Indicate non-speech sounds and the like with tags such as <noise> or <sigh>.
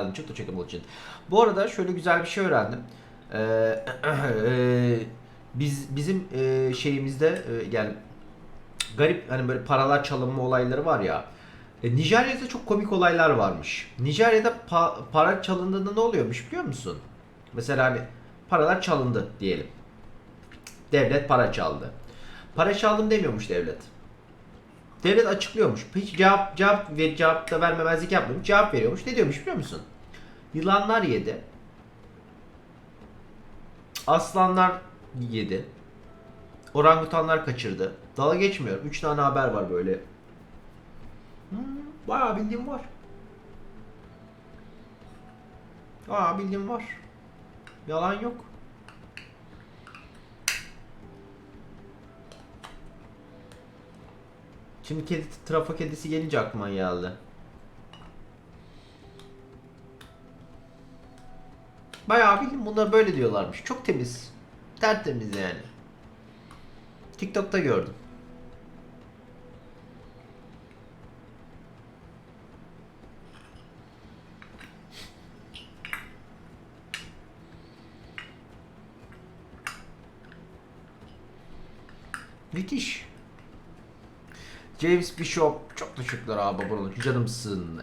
geldin. Çok teşekkür ederim için. Bu arada şöyle güzel bir şey öğrendim. Ee, <clears throat> e, biz bizim e, şeyimizde e, yani garip hani böyle paralar çalınma olayları var ya. E, Nijerya'da çok komik olaylar varmış. Nijerya'da pa- para çalındığında ne oluyormuş biliyor musun? Mesela hani paralar çalındı diyelim. Devlet para çaldı. Para çaldım demiyormuş devlet. Devlet açıklıyormuş. Hiç cevap cevap ver, cevap da vermemezlik yapmıyormuş. Cevap veriyormuş. Ne diyormuş biliyor musun? Yılanlar yedi. Aslanlar yedi. Orangutanlar kaçırdı. Dalga geçmiyorum. 3 tane haber var böyle. Hmm, bayağı bildiğim var. Aa bildiğim var. Yalan yok. Şimdi kedi, trafo kedisi gelince aklıma geldi. Bayağı bildim bunlar böyle diyorlarmış. Çok temiz. Tertemiz yani. TikTok'ta gördüm. Müthiş. James Bishop çok teşekkürler abi abone olun. Canımsın.